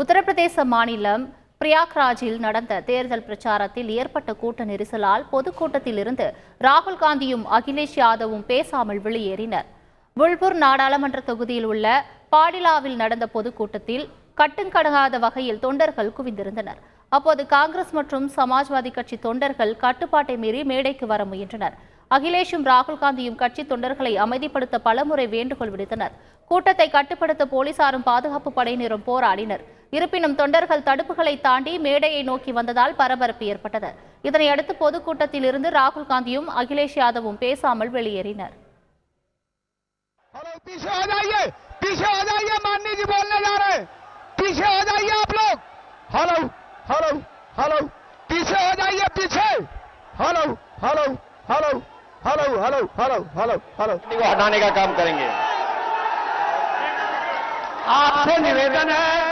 உத்தரப்பிரதேச மாநிலம் பிரயாக்ராஜில் நடந்த தேர்தல் பிரச்சாரத்தில் ஏற்பட்ட கூட்ட நெரிசலால் பொதுக்கூட்டத்தில் இருந்து ராகுல் காந்தியும் அகிலேஷ் யாதவும் பேசாமல் வெளியேறினர். புல்பூர் நாடாளுமன்ற தொகுதியில் உள்ள பாடிலாவில் நடந்த பொதுக்கூட்டத்தில் கட்டுங்கடங்காத வகையில் தொண்டர்கள் குவிந்திருந்தனர். அப்போது காங்கிரஸ் மற்றும் சமாஜ்வாதி கட்சி தொண்டர்கள் கட்டுப்பாட்டை மீறி மேடைக்கு வர முயன்றனர். அகிலேஷும் ராகுல் காந்தியும் கட்சி தொண்டர்களை அமைதிப்படுத்த பலமுறை வேண்டுகோள் விடுத்தனர். கூட்டத்தை கட்டுப்படுத்த போலீசாரும் பாதுகாப்பு படையினரும் போராடினர். இருப்பினும் தொண்டர்கள் தடுப்புகளை தாண்டி மேடையை நோக்கி வந்ததால் பரபரப்பு ஏற்பட்டது. இதனையடுத்து பொதுக்கூட்டத்தில் இருந்து ராகுல் காந்தியும் அகிலேஷ் யாதவும் பேசாமல் வெளியேறினர். हेलो हेलो हेलो हटाने का काम करेंगे आपसे निवेदन है